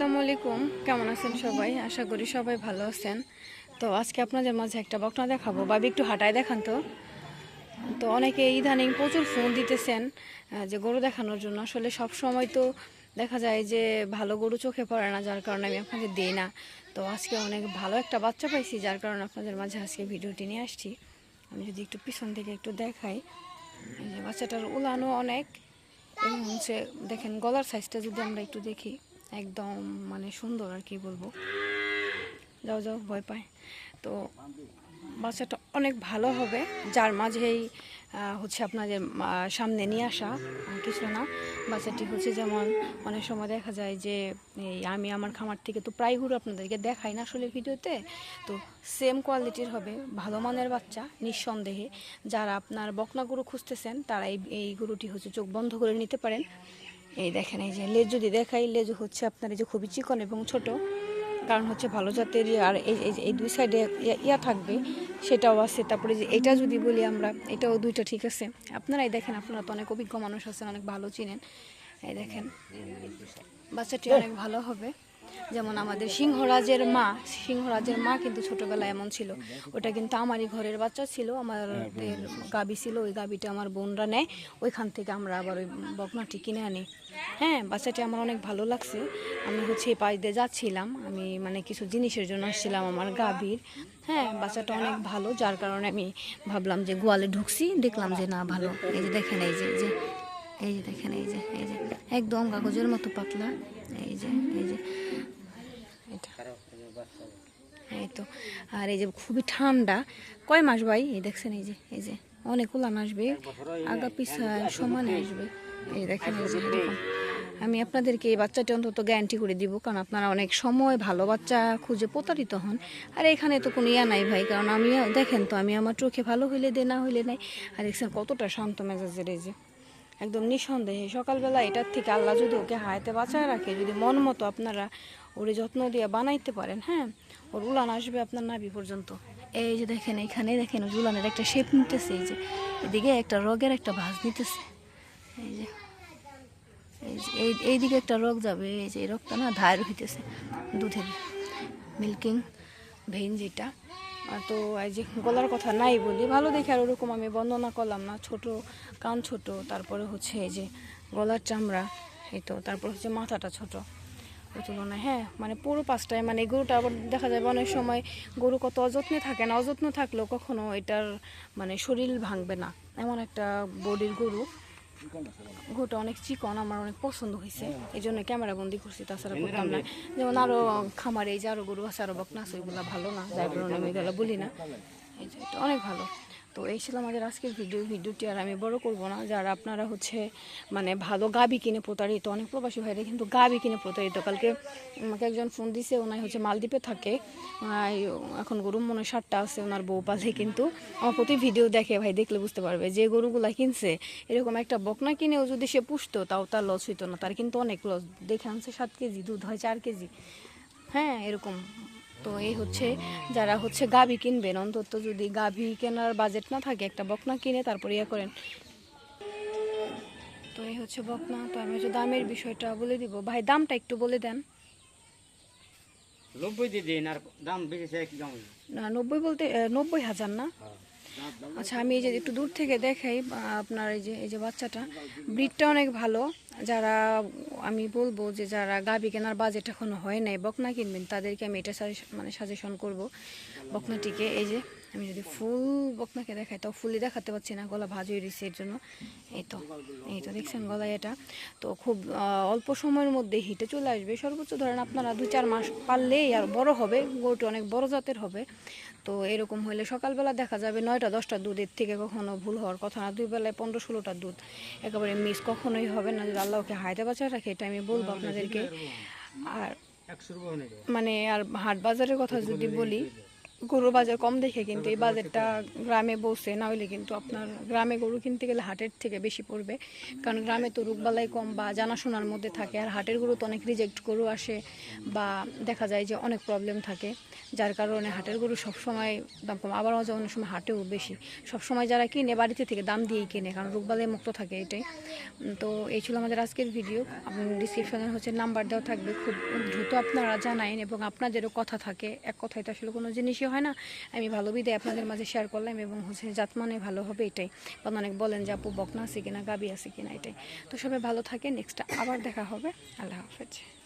আসসালামু আলাইকুম। কেমন আছেন সবাই? আশা করি সবাই ভালো আছেন। তো আজকে আপনাদের মাঝে একটা বকনা দেখাবো। বাবি একটু হাঁটায় দেখান তো। তো অনেকে ইদানিং প্রচুর ফোন দিতেছেন যে গরু দেখানোর জন্য। আসলে সব সময় তো দেখা যায় যে ভালো গরু চোখে পড়ে না, যার কারণে আমি আপনাদের দিই না। তো আজকে অনেক ভালো একটা বাচ্চা পাইছি, যার কারণে আপনাদের মাঝে আজকে ভিডিওটি নিয়ে আসছি। আমি যদি একটু পিছন থেকে একটু দেখাই। বাচ্চাটার উলানো অনেক এবং হচ্ছে দেখেন গলার সাইজটা যদি আমরা একটু দেখি। একদম মানে সুন্দর আর কি বলব। যাও যাও, ভয় পায়। তো বাচ্চাটা অনেক ভালো হবে, যার মাঝেই হচ্ছে আপনাদের সামনে নিয়ে আসা কিছু না। বাচ্চাটি হচ্ছে যেমন অনেক সময় দেখা যায় যে আমি আমার খামার থেকে তো প্রায় গরু আপনাদেরকে দেখাই না আসলে ভিডিওতে। তো সেম কোয়ালিটির হবে, ভালো মানের বাচ্চা, নিঃসন্দেহে। যারা আপনার বকনা গরু খুঁজতেছেন, তারা এই এই গরুটি হচ্ছে চোখ বন্ধ করে নিতে পারেন। এই দেখেন, এই যে লেজ যদি দেখাই, লেজ হচ্ছে আপনার এই যে খুবই চিকন এবং ছোট। কারণ হচ্ছে ভালো জাতের আর এই দুই সাইডে ইয়া থাকবে, সেটাও আছে। তারপরে যে এটা যদি বলি আমরা, এটাও দুইটা ঠিক আছে। আপনারাই দেখেন, আপনারা তো অনেক অভিজ্ঞ মানুষ আছেন, অনেক ভালো চিনেন। এই দেখেন, বাচ্চাটি অনেক ভালো হবে। যেমন আমাদের সিংহরাজের মা সিংহরাজের মা কিন্তু ছোটবেলায় এমন ছিল। ওটা কিন্তু আমারই ঘরের বাচ্চা ছিল, আমাদের গাবি ছিল, ওই গাবিটা আমার বোনরা নেয়। ওইখান থেকে আমরা আবার ওই বকনাটি কিনে আনি। হ্যাঁ বাচ্চাটি আমার অনেক ভালো লাগছে। আমি হচ্ছে পাশ দিয়ে যাচ্ছিলাম। আমি মানে কিছু জিনিসের জন্য আসছিলাম আমার গাভীর হ্যাঁ বাচ্চাটা অনেক ভালো, যার কারণে আমি ভাবলাম যে গোয়ালে ঢুকছি, দেখলাম যে না, ভালো। এই যে দেখেন, এই যে এই যে এই যে দেখেন, এই যে এই যে, একদম কাগজের মতো পাতলা। এই যে এই যে এই তো। আর এই যে খুবই ঠান্ডা, কয় মাস ভাই? এই দেখছেন এই যে এই যে অনেক উলান আসবে, আগা পিছা সমানে আসবে। এই দেখেন এই যে। আমি আপনাদেরকে এই বাচ্চাটি অন্তত গ্যারান্টি করে দিব, কারণ আপনারা অনেক সময় ভালো বাচ্চা খুঁজে প্রতারিত হন। আর এখানে তো কোনো ইয়া নাই ভাই, কারণ আমি দেখেন তো, আমি আমার চোখে ভালো হইলে দে, না হইলে নাই। আর দেখছেন কতটা শান্ত মেজাজের এই যে, একদম নিঃসন্দেহে। সকালবেলা এটার থেকে আল্লাহ যদি ওকে হায়াতে বাঁচায় রাখে, যদি মন মতো আপনারা ওরে যত্ন দিয়ে বানাইতে পারেন হ্যাঁ? ওর উলান আসবে আপনার নাভি পর্যন্ত। এই যে দেখেন এখানে দেখেন উলানের একটা শেপ নিতেছে, এই যে। এদিকে একটা রগের একটা ভাঁজ নিতেছে। এই যে, এই এইদিকে একটা রোগ যাবে, এই যে এই রোগটা না ধার হইতেছে, দুধের মিল্কিং ভেইন যেটা। তো এই যে গলার কথা নাই বলি, ভালো দেখে আর ওরকম আমি বর্ণনা করলাম না, ছোট, কান ছোট, তারপরে হচ্ছে এই যে গলার চামড়া, এই তো, তারপর হচ্ছে মাথাটা ছোট। তুলনায় হ্যাঁ মানে পুরো পাঁচটায় মানে গরুটা আবার দেখা যাবে অনেক সময় গরু কত অযত্নে থাকে না অযত্ন থাকলেও কখনো এটার মানে শরীর ভাঙবে না। এমন একটা বডির গরু। গরুটা অনেক চিকন আমার অনেক পছন্দ হয়েছে। এই জন্য ক্যামেরা বন্দি করছি তাছাড়া করতাম না। যেমন আরও খামারে এই যে আরও গরু আছে আরও বকনা আছে ওইগুলো ভালো না যার কারণে আমি এগুলো বলি না। এই যে এটা অনেক ভালো। তো এই ছিল আমাদের আজকের ভিডিও ভিডিওটি আর আমি বড় করব না। যারা আপনারা হচ্ছে মানে ভালো গাবি কিনে প্রতারিত, অনেক প্রবাসী ভাইরা কিন্তু গাবি কিনে প্রতারিত। কালকে আমাকে একজন ফোন দিছে ওনায় হচ্ছে মালদ্বীপে থাকে। এখন গরু মনে ষাটটা আছে, ওনার বউ পালে কিন্তু। আমার প্রতি ভিডিও দেখে ভাই, দেখলে বুঝতে পারবে যে গরুগুলা কিনছে। এরকম একটা বকনা কিনেও যদি সে পুষতো, তাও তার লস হইতো না। তার কিন্তু অনেক লস দেখে আনছে সাত কেজি, দুধ হয় চার কেজি। হ্যাঁ এরকম। তো এই হচ্ছে যারা হচ্ছে গাভি কিনবেন অন্তত যদি গাভি কেনার বাজেট না থাকে একটা বকনা কিনে তারপর ইয়ে করেন। তো এই হচ্ছে বকনা। তো আমি হচ্ছে দামের বিষয়টা বলে দিব। ভাই দামটা একটু বলে দেন। নব্বই দিয়ে দিন আর দাম বেশি চাই কি দাম। না নব্বই বলতে নব্বই হাজার না? আচ্ছা আমি এই যে একটু দূর থেকে দেখাই আপনার এই যে এই যে বাচ্চাটা। ব্রিডটা অনেক ভালো। যারা, আমি বলব যে যারা গাবি কেনার বাজেট এখনও হয় নাই, বকনা কিনবেন, তাদেরকে আমি এটা মানে সাজেশন করব বকনাটিকে। এই যে আমি যদি ফুল বকনাকে দেখাই তাও ফুলই দেখাতে পারছি না, গলা ভাজ হয়ে রয়েছে এর জন্য। এই তো এই তো দেখছেন গলায় এটা। তো খুব অল্প সময়ের মধ্যে হিটে চলে আসবে। সর্বোচ্চ ধরেন আপনারা দু চার মাস পারলেই আর বড় হবে, গরুটি অনেক বড় জাতের হবে। তো এরকম হলে সকালবেলা দেখা যাবে নয়টা, দশটা দুধ এর থেকে কখনো ভুল হওয়ার কথা না। দুই বেলায় পনেরো, ষোলোটা দুধ একেবারে মিস কখনোই হবে না। যদি আল্লাহকে হাইতে বাঁচায় রাখে, এটা আমি বলব আপনাদেরকে। আর মানে আর হাট বাজারের কথা যদি বলি গরুর বাজার কম দেখে কিন্তু এই বাজারটা গ্রামে বসে, না হলে কিন্তু আপনার গ্রামে গরু কিনতে গেলে হাটের থেকে বেশি পড়বে। কারণ গ্রামে তো রোগবালাই কম বা জানাশোনার মধ্যে থাকে, আর হাটের গরু তো অনেক রিজেক্ট গরু আসে বা দেখা যায় যে অনেক প্রবলেম থাকে, যার কারণে হাটের গরু সবসময় দাম কম। আবার মাঝে অনেক সময় হাটেও বেশি। সবসময় যারা কিনে বাড়িতে থেকে দাম দিয়েই কিনে, কারণ রোগবালাই মুক্ত থাকে এটাই। তো এই ছিল আমাদের আজকের ভিডিও ডিসক্রিপশনে হচ্ছে নাম্বার দেওয়া থাকবে। খুব দ্রুত আপনারা জানাইন এবং আপনাদেরও কথা থাকে। এক কথায় তো আসলে কোনো জিনিসই হয় না? আমি ভালো বিদায় আপনাদের মাঝে শেয়ার করলাম এবং হচ্ছে জাত মানে ভালো হবে এটাই। বা অনেক বলেন যে আপু বকনা আছে কিনা, গাবি আছে কিনা এটাই। তো সবাই ভালো থাকে নেক্সট আবার দেখা হবে। আল্লাহ হাফেজ।